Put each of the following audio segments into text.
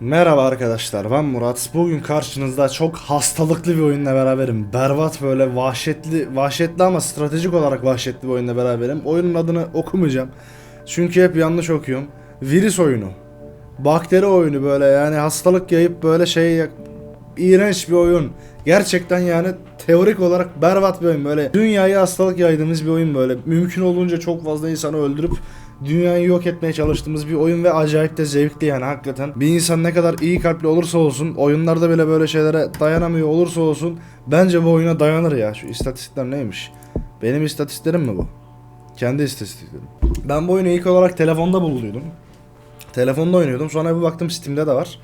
Merhaba arkadaşlar ben Murat. Bugün karşınızda çok hastalıklı bir oyunla beraberim. Berbat böyle vahşetli, vahşetli ama stratejik olarak vahşetli bir oyunla beraberim. Oyunun adını okumayacağım. Çünkü hep yanlış okuyorum. Virüs oyunu. Bakteri oyunu böyle yani hastalık yayıp böyle şey iğrenç bir oyun. Gerçekten yani teorik olarak berbat bir oyun böyle. Dünyaya hastalık yaydığımız bir oyun böyle. Mümkün olduğunca çok fazla insanı öldürüp dünyayı yok etmeye çalıştığımız bir oyun ve acayip de zevkli yani hakikaten. Bir insan ne kadar iyi kalpli olursa olsun, oyunlarda bile böyle şeylere dayanamıyor olursa olsun bence bu oyuna dayanır ya. Şu istatistikler neymiş? Benim istatistiklerim mi bu? Kendi istatistiklerim. Ben bu oyunu ilk olarak telefonda bulduydum. Telefonda oynuyordum. Sonra bir baktım Steam'de de var.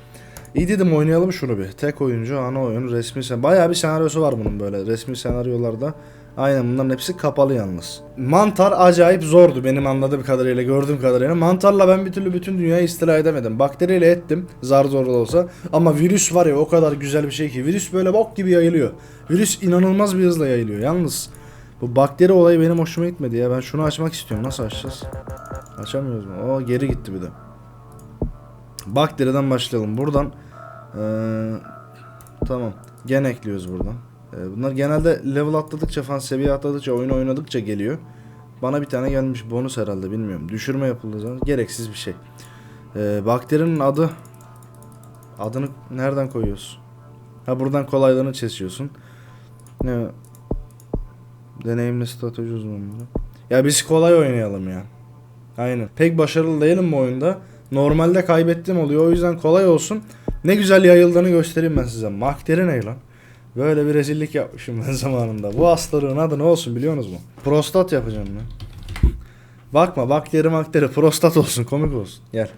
İyi dedim oynayalım şunu bir. Tek oyuncu, ana oyun, resmi sen. Bayağı bir senaryosu var bunun böyle. Resmi senaryolarda. Aynen bunların hepsi kapalı yalnız. Mantar acayip zordu benim anladığım kadarıyla, gördüğüm kadarıyla. Mantarla ben bir türlü bütün dünyayı istila edemedim. Bakteriyle ettim, zar zor da olsa. Ama virüs var ya o kadar güzel bir şey ki. Virüs böyle bok gibi yayılıyor. Virüs inanılmaz bir hızla yayılıyor. Yalnız bu bakteri olayı benim hoşuma gitmedi ya. Ben şunu açmak istiyorum. Nasıl açacağız? Açamıyoruz mu? O geri gitti bir de. Bakteriden başlayalım. Buradan eee, tamam. Gen ekliyoruz buradan. Eee, bunlar genelde level atladıkça falan seviye atladıkça oyun oynadıkça geliyor. Bana bir tane gelmiş bonus herhalde bilmiyorum. Düşürme yapıldığı zaman gereksiz bir şey. Eee, bakterinin adı adını nereden koyuyorsun? Ha buradan kolaylığını seçiyorsun. Ne? Deneyimli strateji uzmanlığı. Ya biz kolay oynayalım ya. Aynen. Pek başarılı değilim bu oyunda. Normalde kaybettiğim oluyor. O yüzden kolay olsun. Ne güzel yayıldığını göstereyim ben size. Makteri ne lan? Böyle bir rezillik yapmışım ben zamanında. Bu hastalığın adı ne olsun biliyorsunuz mu? Prostat yapacağım ben. Bakma bakteri makteri prostat olsun komik olsun. Gel.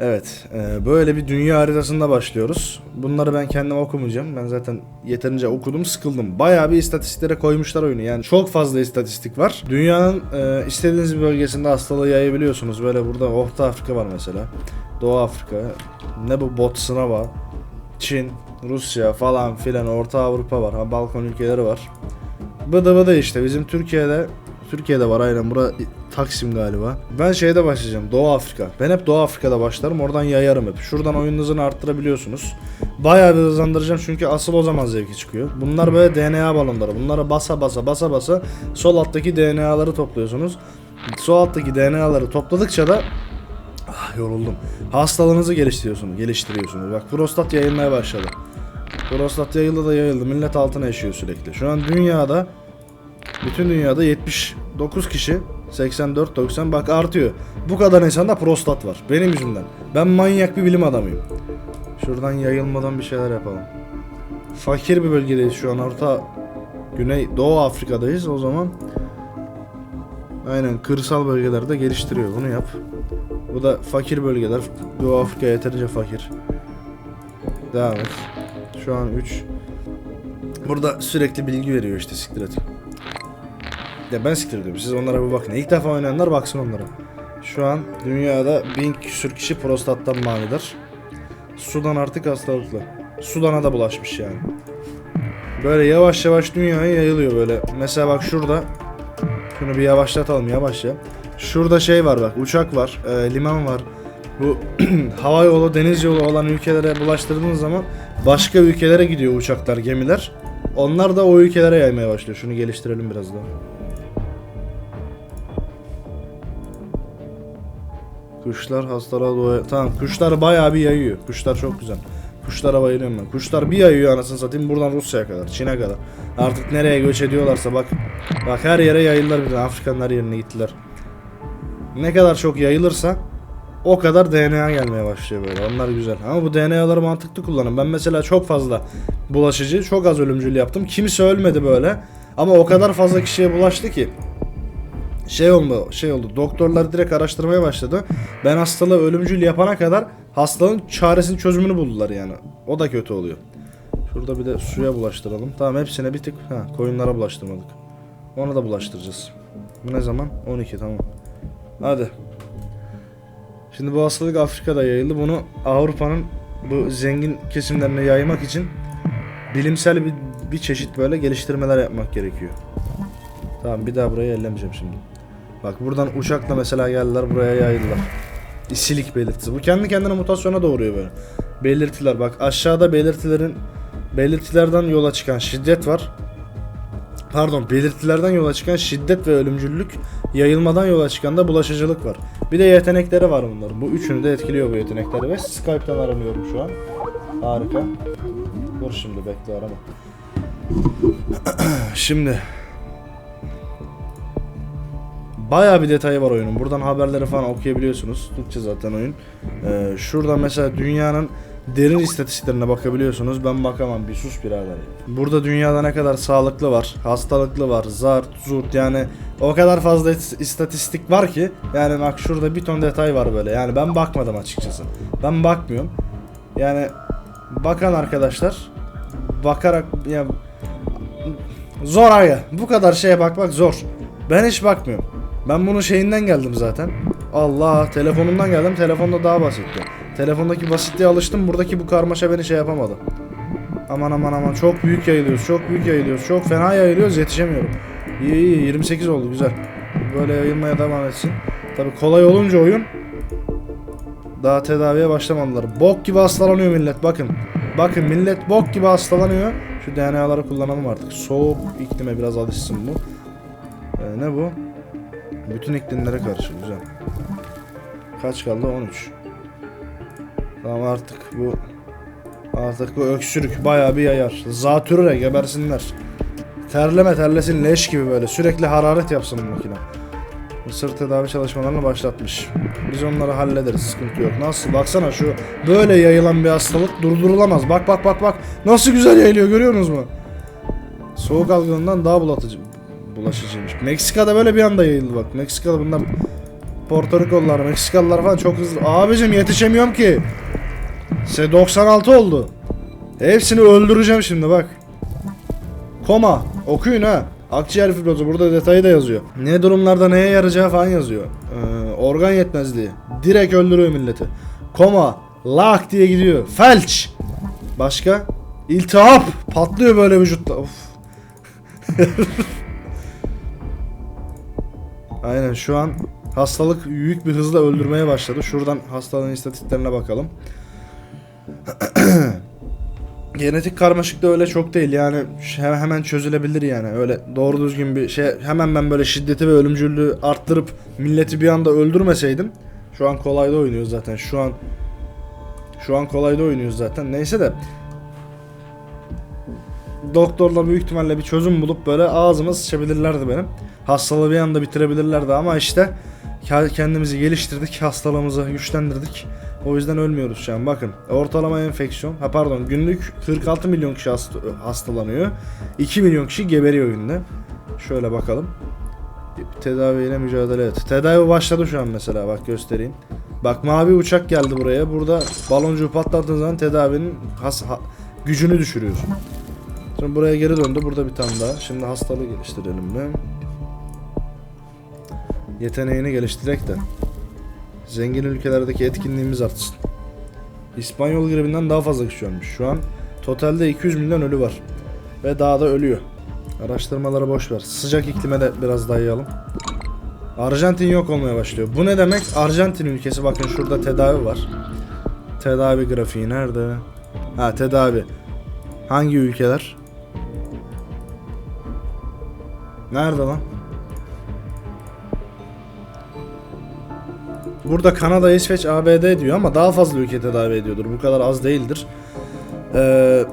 Evet e, böyle bir dünya haritasında başlıyoruz. Bunları ben kendim okumayacağım. Ben zaten yeterince okudum sıkıldım. Bayağı bir istatistiklere koymuşlar oyunu. Yani çok fazla istatistik var. Dünyanın e, istediğiniz bir bölgesinde hastalığı yayabiliyorsunuz. Böyle burada Orta Afrika var mesela. Doğu Afrika. Ne bu Botswana Çin, Rusya falan filan Orta Avrupa var. Ha, Balkan ülkeleri var. Bıdı bıdı işte bizim Türkiye'de Türkiye'de var aynen bura Taksim galiba. Ben şeyde başlayacağım Doğu Afrika. Ben hep Doğu Afrika'da başlarım oradan yayarım hep. Şuradan oyun arttırabiliyorsunuz. Bayağı bir hızlandıracağım çünkü asıl o zaman zevki çıkıyor. Bunlar böyle DNA balonları. Bunlara basa basa basa basa sol alttaki DNA'ları topluyorsunuz. Sol alttaki DNA'ları topladıkça da Ah yoruldum. Hastalığınızı geliştiriyorsunuz, geliştiriyorsunuz. Bak prostat yayılmaya başladı. Prostat yayıldı da yayıldı. Millet altına yaşıyor sürekli. Şu an dünyada bütün dünyada 79 kişi 84 90 bak artıyor. Bu kadar insanda prostat var. Benim yüzümden. Ben manyak bir bilim adamıyım. Şuradan yayılmadan bir şeyler yapalım. Fakir bir bölgedeyiz şu an. Orta Güney Doğu Afrika'dayız o zaman. Aynen kırsal bölgelerde geliştiriyor. Bunu yap. Bu da fakir bölgeler. Doğu Afrika yeterince fakir. Devam et. Şu an 3. Burada sürekli bilgi veriyor işte siktir et. Ya ben siktir ediyorum. Siz onlara bir bakın. İlk defa oynayanlar baksın onlara. Şu an dünyada bin küsür kişi prostattan manidir. Sudan artık hastalıklı. Sudan'a da bulaşmış yani. Böyle yavaş yavaş dünyaya yayılıyor böyle. Mesela bak şurada. Şunu bir yavaşlatalım yavaş ya. Şurada şey var bak uçak var, e, liman var. Bu hava yolu, deniz yolu olan ülkelere bulaştırdığınız zaman başka ülkelere gidiyor uçaklar, gemiler. Onlar da o ülkelere yaymaya başlıyor. Şunu geliştirelim biraz daha. Kuşlar hastalığa doğaya... Tamam kuşlar bayağı bir yayıyor. Kuşlar çok güzel. Kuşlara bayılıyorum ben. Kuşlar bir yayıyor anasını satayım buradan Rusya'ya kadar, Çin'e kadar. Artık nereye göç ediyorlarsa bak. Bak her yere yayıldılar bir de Afrika'nın her yerine gittiler. Ne kadar çok yayılırsa o kadar DNA gelmeye başlıyor böyle. Onlar güzel. Ama bu DNA'ları mantıklı kullanın. Ben mesela çok fazla bulaşıcı, çok az ölümcül yaptım. Kimse ölmedi böyle. Ama o kadar fazla kişiye bulaştı ki şey oldu, şey oldu. Doktorlar direkt araştırmaya başladı. Ben hastalığı ölümcül yapana kadar hastalığın çaresini çözümünü buldular yani. O da kötü oluyor. Şurada bir de suya bulaştıralım. Tamam hepsine bir tık ha koyunlara bulaştırmadık. Onu da bulaştıracağız. Bu ne zaman? 12 tamam. Hadi. Şimdi bu hastalık Afrika'da yayıldı. Bunu Avrupa'nın bu zengin kesimlerine yaymak için bilimsel bir, bir çeşit böyle geliştirmeler yapmak gerekiyor. Tamam bir daha burayı ellemeyeceğim şimdi. Bak buradan uçakla mesela geldiler buraya yayıldılar. İsilik belirtisi. Bu kendi kendine mutasyona doğuruyor böyle. Belirtiler bak aşağıda belirtilerin belirtilerden yola çıkan şiddet var. Pardon belirtilerden yola çıkan şiddet ve ölümcüllük, yayılmadan yola çıkan da bulaşıcılık var. Bir de yetenekleri var bunların. Bu üçünü de etkiliyor bu yetenekleri ve Skype'tan aranıyorum şu an. Harika. Dur şimdi bekle arama. şimdi Bayağı bir detayı var oyunun. Buradan haberleri falan okuyabiliyorsunuz. Türkçe zaten oyun. Ee, şurada mesela dünyanın derin istatistiklerine bakabiliyorsunuz. Ben bakamam bir sus birader. Burada dünyada ne kadar sağlıklı var, hastalıklı var, zart, zurt yani o kadar fazla is- istatistik var ki yani bak şurada bir ton detay var böyle. Yani ben bakmadım açıkçası. Ben bakmıyorum. Yani bakan arkadaşlar bakarak ya zor aga. Bu kadar şeye bakmak zor. Ben hiç bakmıyorum. Ben bunun şeyinden geldim zaten. Allah telefonumdan geldim. Telefonda daha basitti. Telefondaki basitliğe alıştım. Buradaki bu karmaşa beni şey yapamadı. Aman aman aman çok büyük yayılıyoruz. Çok büyük yayılıyoruz. Çok fena yayılıyoruz. Yetişemiyorum. İyi iyi 28 oldu güzel. Böyle yayılmaya devam etsin. Tabi kolay olunca oyun daha tedaviye başlamadılar. Bok gibi hastalanıyor millet bakın. Bakın millet bok gibi hastalanıyor. Şu DNA'ları kullanalım artık. Soğuk iklime biraz alışsın bu. Ee, ne bu? Bütün iklimlere karşı güzel. Kaç kaldı? 13. Tamam artık bu artık bu öksürük bayağı bir yayar. Zatürre gebersinler. Terleme terlesin leş gibi böyle sürekli hararet yapsın bu makine. Mısır tedavi çalışmalarını başlatmış. Biz onları hallederiz sıkıntı yok. Nasıl baksana şu böyle yayılan bir hastalık durdurulamaz. Bak bak bak bak nasıl güzel yayılıyor görüyorsunuz mu? Soğuk algınından daha bulatıcı bulaşıcıymış. Meksika'da böyle bir anda yayıldı bak. Meksika'da bunlar Porto Rikolular, Meksikalılar falan çok hızlı. Abicim yetişemiyorum ki. Se 96 oldu. Hepsini öldüreceğim şimdi bak. Koma. Okuyun ha. Akciğer fibrozu burada detayı da yazıyor. Ne durumlarda neye yarayacağı falan yazıyor. Ee, organ yetmezliği. Direkt öldürüyor milleti. Koma. Lak diye gidiyor. Felç. Başka? İltihap. Patlıyor böyle vücutta. Of. Aynen şu an hastalık büyük bir hızla öldürmeye başladı. Şuradan hastalığın istatistiklerine bakalım. Genetik karmaşık da öyle çok değil. Yani hemen çözülebilir yani. Öyle doğru düzgün bir şey hemen ben böyle şiddeti ve ölümcüllüğü arttırıp milleti bir anda öldürmeseydim şu an kolayda oynuyoruz zaten. Şu an şu an kolayda oynuyoruz zaten. Neyse de doktorlar büyük ihtimalle bir çözüm bulup böyle ağzıma sıçabilirlerdi benim. Hastalığı bir anda bitirebilirlerdi ama işte kendimizi geliştirdik hastalığımızı güçlendirdik o yüzden ölmüyoruz şu an. Bakın ortalama enfeksiyon. Ha pardon günlük 46 milyon kişi hasta- hastalanıyor. 2 milyon kişi geberiyor günde. Şöyle bakalım. Tedaviyle mücadele et. Tedavi başladı şu an mesela bak göstereyim. Bak mavi uçak geldi buraya. Burada baloncuğu patlattığın zaman tedavinin has- ha- gücünü düşürüyorsun. Şimdi buraya geri döndü. Burada bir tane daha. Şimdi hastalığı geliştirelim mi? Yeteneğini geliştirek de. Zengin ülkelerdeki etkinliğimiz artsın. İspanyol gribinden daha fazla kişi ölmüş. Şu an totalde 200 milyon ölü var. Ve daha da ölüyor. Araştırmaları boş ver. Sıcak iklime de biraz dayayalım. Arjantin yok olmaya başlıyor. Bu ne demek? Arjantin ülkesi bakın şurada tedavi var. Tedavi grafiği nerede? Ha tedavi. Hangi ülkeler? Nerede lan? Burada Kanada, İsveç, ABD diyor ama daha fazla ülke tedavi ediyordur. Bu kadar az değildir. Ee,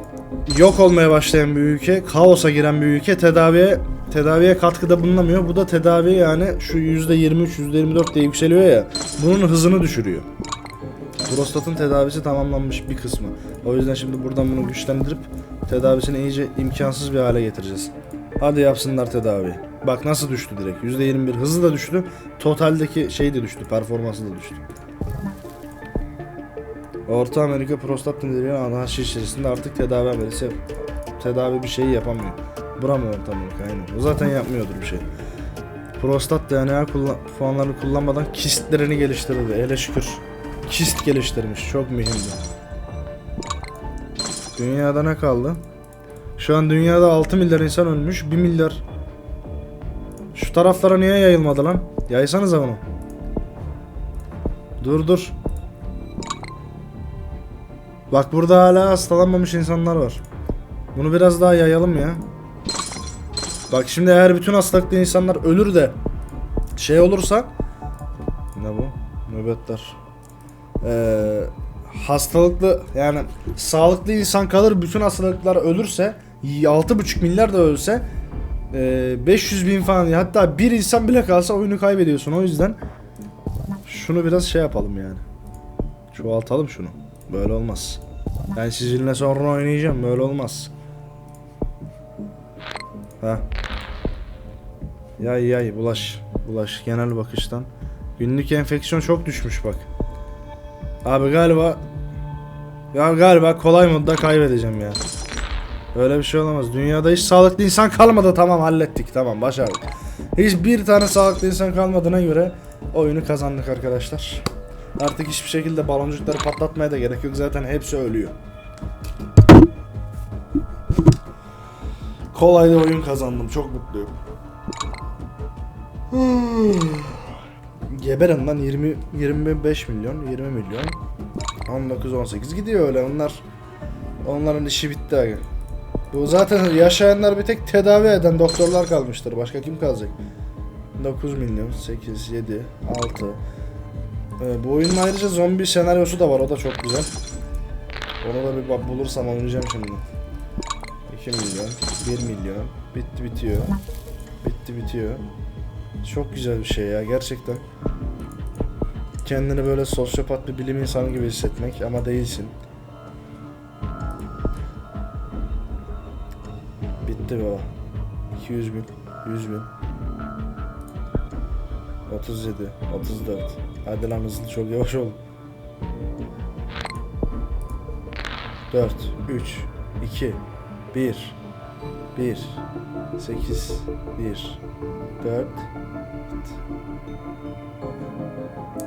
yok olmaya başlayan bir ülke, kaosa giren bir ülke tedaviye tedaviye katkıda bulunamıyor. Bu da tedavi yani şu %23, %24 diye yükseliyor ya. Bunun hızını düşürüyor. Prostatın tedavisi tamamlanmış bir kısmı. O yüzden şimdi buradan bunu güçlendirip tedavisini iyice imkansız bir hale getireceğiz. Hadi yapsınlar tedavi. Bak nasıl düştü direkt. %21 hızı da düştü. Totaldeki şey de düştü. Performansı da düştü. Orta Amerika prostat nedeniyle ADHD içerisinde artık tedavi amelisi tedavi bir şeyi yapamıyor. Bura mı Orta Amerika? Aynen. O zaten yapmıyordur bir şey. Prostat DNA kullan puanlarını kullanmadan kistlerini geliştirdi. Hele şükür. Kist geliştirmiş. Çok mühimdi. Dünyada ne kaldı? Şu an dünyada 6 milyar insan ölmüş. 1 milyar. Şu taraflara niye yayılmadı lan? Yaysanıza bunu. Dur dur. Bak burada hala hastalanmamış insanlar var. Bunu biraz daha yayalım ya. Bak şimdi eğer bütün hastalıklı insanlar ölür de şey olursa ne bu? Nöbetler. Ee, hastalıklı yani sağlıklı insan kalır bütün hastalıklar ölürse 6,5 milyar da ölse ee, 500 bin falan hatta bir insan bile kalsa oyunu kaybediyorsun. O yüzden şunu biraz şey yapalım yani. Çoğaltalım şunu. Böyle olmaz. Ben sizinle sonra oynayacağım. Böyle olmaz. Ha. Yay yay. Bulaş. Bulaş. Genel bakıştan. Günlük enfeksiyon çok düşmüş bak. Abi galiba ya galiba kolay modda kaybedeceğim ya Öyle bir şey olamaz. Dünyada hiç sağlıklı insan kalmadı. Tamam hallettik. Tamam başardık. Hiç bir tane sağlıklı insan kalmadığına göre oyunu kazandık arkadaşlar. Artık hiçbir şekilde baloncukları patlatmaya da gerek yok. Zaten hepsi ölüyor. Kolay da oyun kazandım. Çok mutluyum. Geberin lan 20 25 milyon, 20 milyon. 19 18 gidiyor öyle. Onlar onların işi bitti abi. Bu zaten yaşayanlar bir tek tedavi eden doktorlar kalmıştır. Başka kim kalacak? 9 milyon, 8, 7, 6. Ee, bu oyunun ayrıca zombi senaryosu da var. O da çok güzel. Onu da bir bulursam oynayacağım şimdi. 2 milyon, 1 milyon. Bitti bitiyor. Bitti bitiyor. Çok güzel bir şey ya gerçekten. Kendini böyle sosyopat bir bilim insanı gibi hissetmek ama değilsin. Bitti baba. 200 bin, 100 bin. 37, 34. Hadi lan hızlı çok yavaş ol. 4, 3, 2, 1, 1, 8, 1, 4,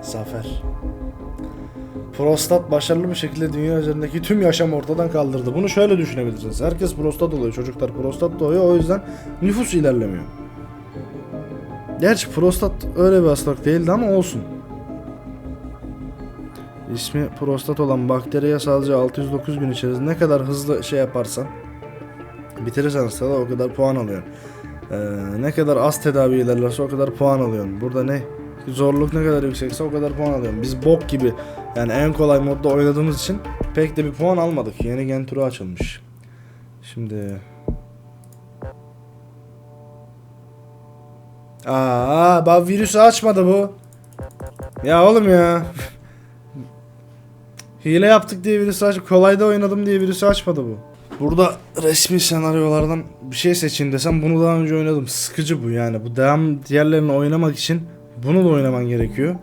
Zafer. Prostat başarılı bir şekilde dünya üzerindeki tüm yaşam ortadan kaldırdı. Bunu şöyle düşünebilirsiniz. Herkes prostat oluyor. Çocuklar prostat doğuyor. O yüzden nüfus ilerlemiyor. Gerçi prostat öyle bir hastalık değildi ama olsun. İsmi prostat olan bakteriye sadece 609 gün içerisinde ne kadar hızlı şey yaparsan bitirirsen hastalığı o kadar puan alıyorsun. Ee, ne kadar az tedavi ilerlerse o kadar puan alıyorsun. Burada ne? Zorluk ne kadar yüksekse o kadar puan alıyorsun. Biz bok gibi yani en kolay modda oynadığımız için pek de bir puan almadık. Yeni gen turu açılmış. Şimdi Aa, bak virüsü açmadı bu. Ya oğlum ya. Hile yaptık diye virüsü aç, kolayda oynadım diye virüsü açmadı bu. Burada resmi senaryolardan bir şey seçin desem bunu daha önce oynadım. Sıkıcı bu yani. Bu devam diğerlerini oynamak için bunu da oynaman gerekiyor.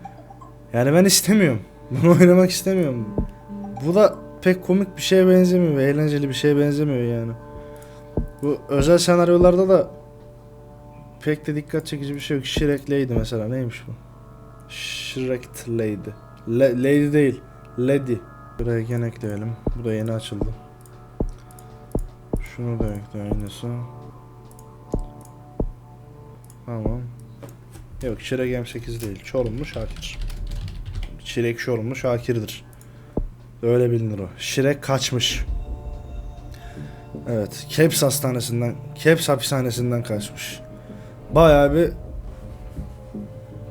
Yani ben istemiyorum. Bunu oynamak istemiyorum. Bu da pek komik bir şeye benzemiyor ve eğlenceli bir şeye benzemiyor yani. Bu özel senaryolarda da pek de dikkat çekici bir şey yok. Shrek Lady mesela neymiş bu? Shrek Lady. Le- Lady değil. Lady. Buraya gene ekleyelim. Bu da yeni açıldı. Şunu da ekle aynısı. Tamam. Yok Şirek M8 değil. Çorumlu Şakir. Şirek Çorumlu Şakir'dir. Öyle bilinir o. Şirek kaçmış. Evet. Keps hastanesinden, Keps hapishanesinden kaçmış. Bayağı bir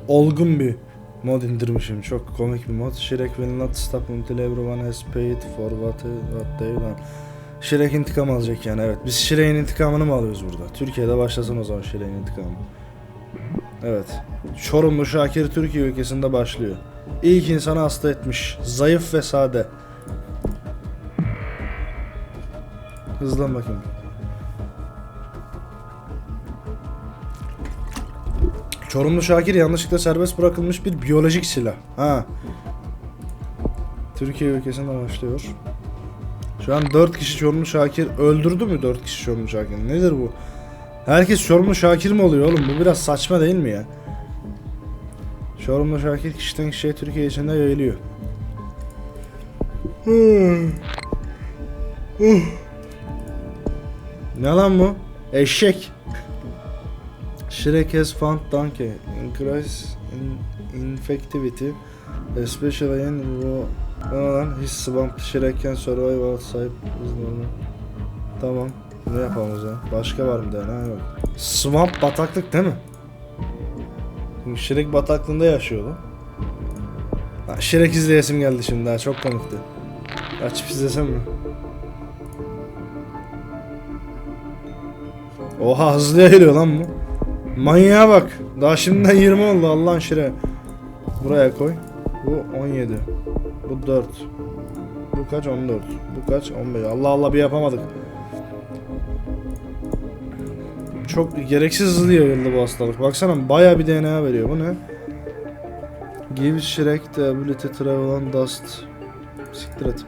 olgun bir mod indirmişim. Çok komik bir mod. Shrek will not stop until everyone has paid for what, what they've done. Shrek intikam alacak yani evet. Biz Shrek'in intikamını mı alıyoruz burada? Türkiye'de başlasın o zaman Shrek'in intikamı. Evet. Çorumlu Şakir Türkiye ülkesinde başlıyor. İlk insanı hasta etmiş. Zayıf ve sade. Hızlan bakayım. Çorumlu Şakir yanlışlıkla serbest bırakılmış bir biyolojik silah. Ha. Türkiye ülkesinde başlıyor. Şu an 4 kişi Çorumlu Şakir öldürdü mü 4 kişi Çorumlu Şakir? Nedir bu? Herkes Çorumlu Şakir mi oluyor oğlum? Bu biraz saçma değil mi ya? Çorumlu Şakir kişiden kişiye Türkiye içinde yayılıyor. Hmm. Uh. ne lan bu? Eşek. Shrek has found donkey. Increase in infectivity Especially in lan? His swamp survive outside is normal. Tamam. Bunu yapalım o zaman. Başka var mı DNA yok. Swamp bataklık değil mi? Şimdi Shrek bataklığında yaşıyordu. Ha, Shrek izleyesim geldi şimdi ha çok komikti. Açıp izlesem mi? Oha hızlı yayılıyor lan bu. Manyağa bak. Daha şimdiden 20 oldu Allah'ın şire. Buraya koy. Bu 17. Bu 4. Bu kaç? 14. Bu kaç? 15. Allah Allah bir yapamadık. Çok gereksiz hızlı yayıldı bu hastalık. Baksana bayağı bir DNA veriyor. Bu ne? Give Shrek the ability travel on dust. Siktir et.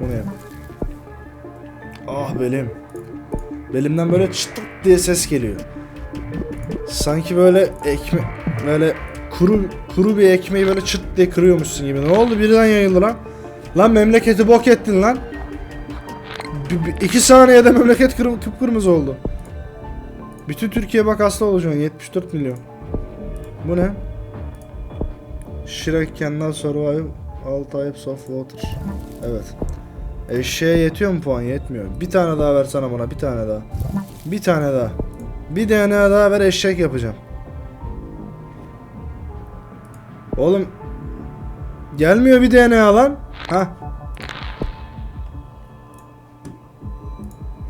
Bu ne? Ah belim. Belimden böyle çıtık diye ses geliyor. Sanki böyle ekme böyle kuru kuru bir ekmeği böyle çıt diye kırıyormuşsun gibi. Ne oldu birden yayıldı lan? Lan memleketi bok ettin lan. Bir, bir- iki saniyede memleket kırm kıpkırmızı oldu. Bütün Türkiye bak hasta olacak 74 milyon. Bu ne? Shrek cannot survive all types of water. Evet. Eşeğe yetiyor mu puan? Yetmiyor. Bir tane daha versene bana bir tane daha. Bir tane daha. Bir DNA daha ver eşek yapacağım. Oğlum gelmiyor bir DNA lan. Ha.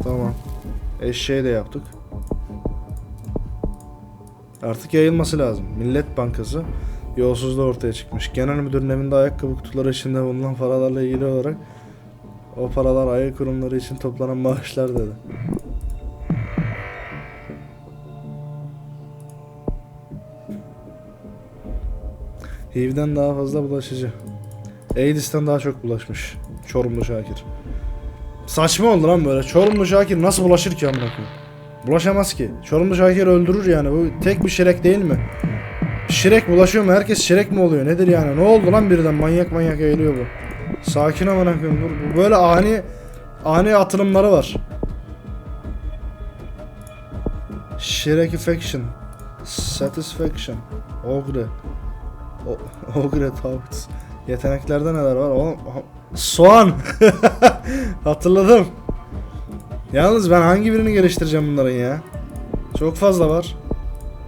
Tamam. Eşeği de yaptık. Artık yayılması lazım. Millet Bankası yolsuzluğu ortaya çıkmış. Genel müdürün evinde ayakkabı kutuları içinde bulunan paralarla ilgili olarak o paralar aile kurumları için toplanan maaşlar dedi. HIV'den daha fazla bulaşıcı. AIDS'ten daha çok bulaşmış. Çorumlu Şakir. Saçma oldu lan böyle. Çorumlu Şakir nasıl bulaşır ki amına koyayım? Bulaşamaz ki. Çorumlu Şakir öldürür yani. Bu tek bir şirek değil mi? Şirek bulaşıyor mu? Herkes şirek mi oluyor? Nedir yani? Ne oldu lan birden? Manyak manyak eğiliyor bu. Sakin amına koyayım. Dur. Böyle ani ani atılımları var. Şirek affection. Satisfaction. Ogre. O- Ogre Talks. Yeteneklerde neler var? Oğlum, soğan. Hatırladım. Yalnız ben hangi birini geliştireceğim bunların ya? Çok fazla var.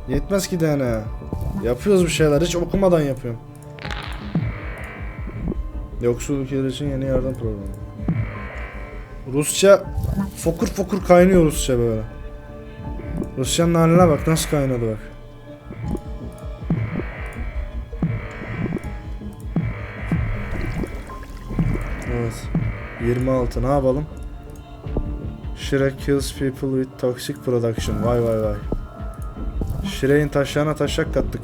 Yetmez ki DNA. Yapıyoruz bir şeyler. Hiç okumadan yapıyorum. Yoksul ülkeler için yeni yardım programı. Rusça fokur fokur kaynıyor Rusça böyle. Rusya'nın haline bak nasıl kaynadı bak. 26 ne yapalım? Shrek kills people with toxic production. Vay vay vay. Shrek'in taşlarına taşak kattık.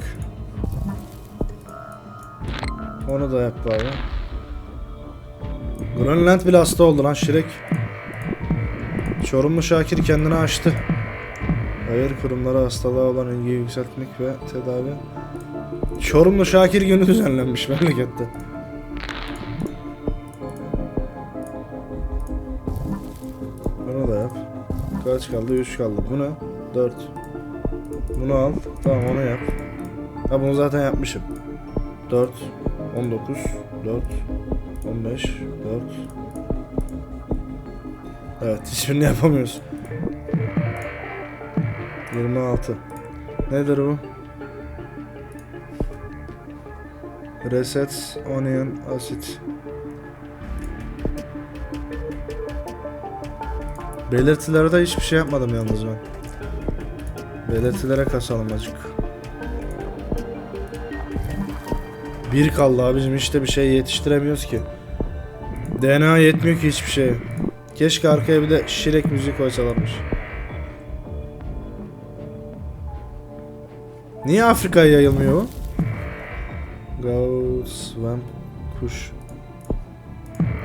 Onu da yap abi. Grönland bile hasta oldu lan Shrek. Çorumlu Şakir kendini açtı. Hayır kurumlara hastalığa olan ilgiyi yükseltmek ve tedavi. Çorumlu Şakir günü düzenlenmiş memlekette. Kaç kaldı? 3 kaldı. Bu ne? 4. Bunu al. Tamam onu yap. Ha bunu zaten yapmışım. 4 19 4 15 4 Evet hiçbirini yapamıyoruz. 26 Nedir bu? Reset onion acid Belirtilerde hiçbir şey yapmadım yalnız ben. Belirtilere kasalım acık. Bir kaldı abicim işte bir şey yetiştiremiyoruz ki. DNA yetmiyor ki hiçbir şeye. Keşke arkaya bir de şirek müzik koysalarmış. Niye Afrika'ya yayılmıyor? Go swamp kuş.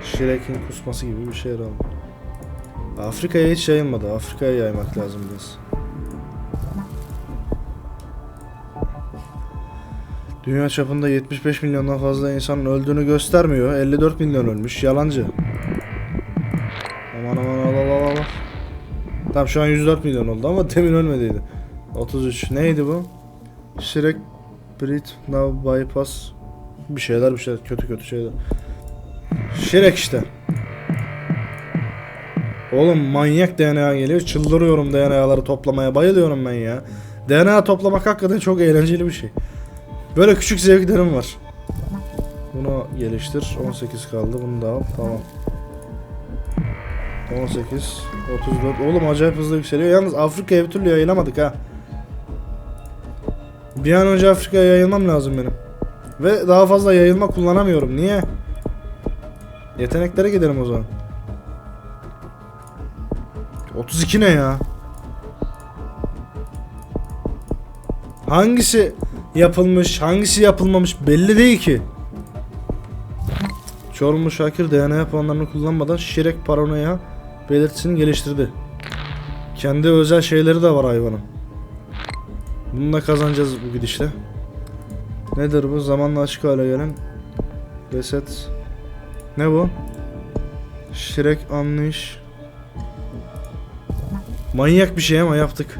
Shrek'in kusması gibi bir şey herhalde. Afrika'ya hiç yayılmadı. Afrika'ya yaymak lazım biraz. Dünya çapında 75 milyondan fazla insanın öldüğünü göstermiyor. 54 milyon ölmüş. Yalancı. Aman aman al al al al. Tamam şu an 104 milyon oldu ama demin ölmediydi. 33. Neydi bu? Shrek Brit Now Bypass Bir şeyler bir şeyler kötü kötü şeyler. Şirek işte. Oğlum manyak DNA geliyor. Çıldırıyorum DNA'ları toplamaya. Bayılıyorum ben ya. DNA toplamak hakikaten çok eğlenceli bir şey. Böyle küçük zevklerim var. Bunu geliştir. 18 kaldı. Bunu da al. Tamam. 18, 34. Oğlum acayip hızlı yükseliyor. Yalnız Afrika'ya bir türlü yayılamadık ha. Bir an önce Afrika'ya yayılmam lazım benim. Ve daha fazla yayılma kullanamıyorum. Niye? Yeteneklere gidelim o zaman. 32 ne ya? Hangisi yapılmış, hangisi yapılmamış belli değil ki. Çorumlu Şakir DNA puanlarını kullanmadan şirek paranoya belirtisini geliştirdi. Kendi özel şeyleri de var hayvanın. Bunu da kazanacağız bu gidişle. Nedir bu? Zamanla açık hale gelen reset. Ne bu? Şirek anlayış. Manyak bir şey ama yaptık.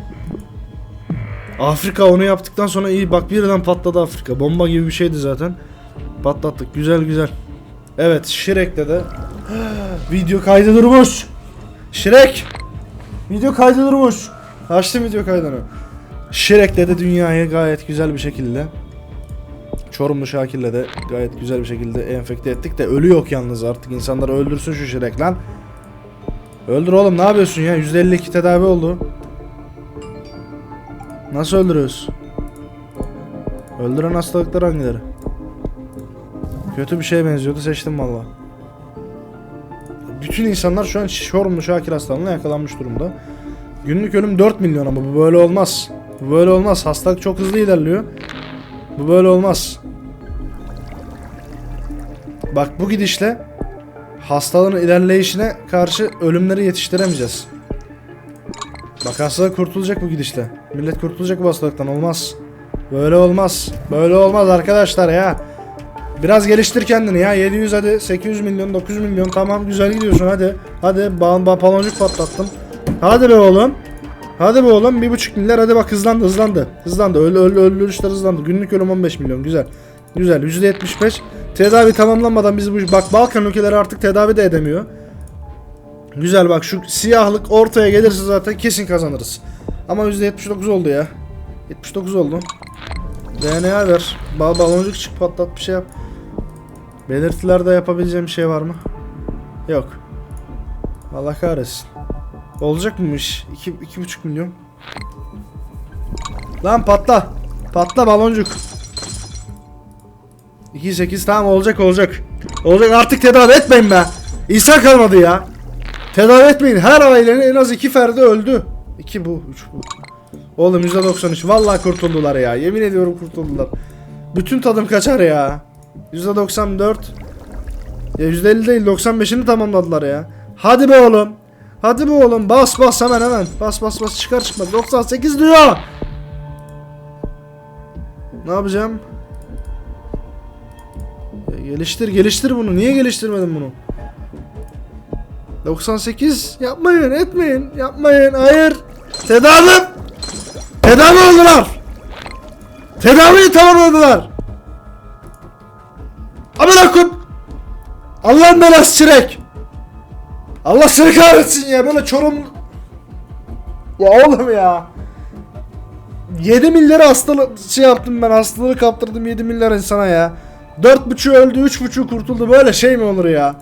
Afrika onu yaptıktan sonra iyi bak birden patladı Afrika. Bomba gibi bir şeydi zaten. Patlattık. Güzel güzel. Evet Shrek'te de video kaydı durmuş. Shrek video kaydı durmuş. Açtım video kaydını. Shrek'te de dünyayı gayet güzel bir şekilde Çorumlu Şakir'le de gayet güzel bir şekilde enfekte ettik de ölü yok yalnız artık insanları öldürsün şu Shrek lan. Öldür oğlum ne yapıyorsun ya? %52 tedavi oldu. Nasıl öldürüyoruz? Öldüren hastalıklar hangileri? Kötü bir şeye benziyordu seçtim valla. Bütün insanlar şu an Çorumlu Şakir hastalığına yakalanmış durumda. Günlük ölüm 4 milyon ama bu böyle olmaz. Bu böyle olmaz. Hastalık çok hızlı ilerliyor. Bu böyle olmaz. Bak bu gidişle hastalığın ilerleyişine karşı ölümleri yetiştiremeyeceğiz. Bak hastalık kurtulacak bu gidişle. Millet kurtulacak bu hastalıktan olmaz. Böyle olmaz. Böyle olmaz arkadaşlar ya. Biraz geliştir kendini ya. 700 hadi 800 milyon 900 milyon tamam güzel gidiyorsun hadi. Hadi ba ba baloncuk patlattım. Hadi be oğlum. Hadi be oğlum 1.5 milyar hadi bak hızlandı hızlandı. Hızlandı ölü ölü öldürüşler hızlandı. Günlük ölüm 15 milyon güzel. Güzel %75. Tedavi tamamlanmadan biz bu bak Balkan ülkeleri artık tedavi de edemiyor. Güzel bak şu siyahlık ortaya gelirse zaten kesin kazanırız. Ama %79 oldu ya. 79 oldu. DNA ver. Bal baloncuk çık patlat bir şey yap. Belirtilerde yapabileceğim bir şey var mı? Yok. Allah kahretsin. Olacak mı bu iş? 2 2,5 milyon. Lan patla. Patla baloncuk. 2.8 tamam olacak olacak. Olacak artık tedavi etmeyin be. İnsan kalmadı ya. Tedavi etmeyin. Her ailenin en az iki ferdi öldü. 2 bu, 3 bu. Oğlum %93 vallahi kurtuldular ya. Yemin ediyorum kurtuldular. Bütün tadım kaçar ya. %94 Ya %50 değil 95'ini tamamladılar ya. Hadi be oğlum. Hadi be oğlum bas bas hemen hemen. Bas bas bas çıkar çıkmaz. 98 diyor. Ne yapacağım? Geliştir geliştir bunu. Niye geliştirmedin bunu? 98 yapmayın etmeyin. Yapmayın. Hayır. Tedavi. Tedavi oldular. Tedaviyi tamamladılar. Amına koyayım Allah'ın belası çirek Allah seni kahretsin ya. Böyle çorum ya oğlum ya. 7 milyara hastalık şey yaptım ben. Hastalığı kaptırdım 7 milyar insana ya 4.5 öldü 3.5 kurtuldu böyle şey mi olur ya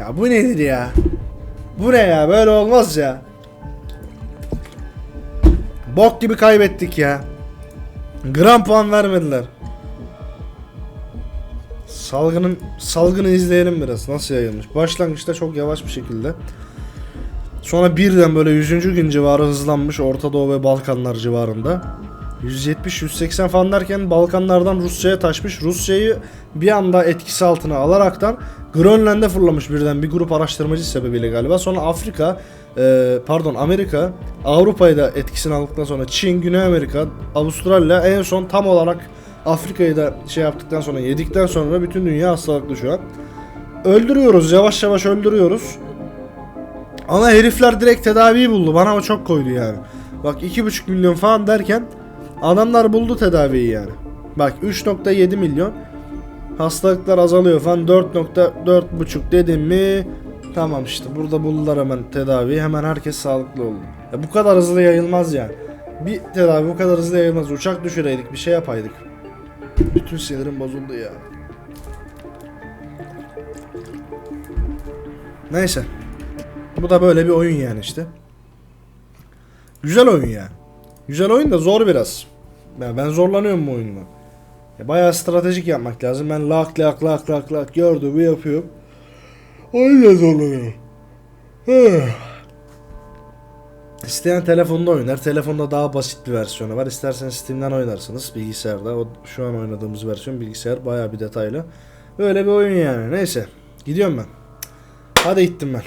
ya bu nedir ya? Bu ne ya? Böyle olmaz ya. Bok gibi kaybettik ya. Gram puan vermediler. Salgının salgını izleyelim biraz. Nasıl yayılmış? Başlangıçta çok yavaş bir şekilde. Sonra birden böyle 100. gün civarı hızlanmış Orta Doğu ve Balkanlar civarında. 170-180 falan derken Balkanlardan Rusya'ya taşmış. Rusya'yı bir anda etkisi altına alaraktan Grönland'e fırlamış birden bir grup araştırmacı sebebiyle galiba. Sonra Afrika, e, pardon Amerika, Avrupa'yı da etkisini aldıktan sonra Çin, Güney Amerika, Avustralya en son tam olarak Afrika'yı da şey yaptıktan sonra yedikten sonra bütün dünya hastalıklı şu an. Öldürüyoruz yavaş yavaş öldürüyoruz. Ama herifler direkt tedaviyi buldu. Bana o çok koydu yani. Bak 2,5 milyon falan derken adamlar buldu tedaviyi yani. Bak 3.7 milyon. Hastalıklar azalıyor falan 4.4.5 dedim mi tamam işte burada buldular hemen tedaviyi hemen herkes sağlıklı oldu. Ya bu kadar hızlı yayılmaz yani. Bir tedavi bu kadar hızlı yayılmaz. Uçak düşüreydik bir şey yapaydık. Bütün sinirim bozuldu ya. Neyse. Bu da böyle bir oyun yani işte. Güzel oyun yani. Güzel oyun da zor biraz. Ya ben zorlanıyorum bu oyunda. Ya bayağı stratejik yapmak lazım. Ben lak lak lak lak lak gördüğümü yapıyorum. Öyle zorlanıyorum. İsteyen telefonda oynar. Telefonda daha basit bir versiyonu var. İsterseniz Steam'den oynarsınız bilgisayarda. O şu an oynadığımız versiyon bilgisayar bayağı bir detaylı. Böyle bir oyun yani. Neyse. Gidiyorum ben. Hadi gittim ben.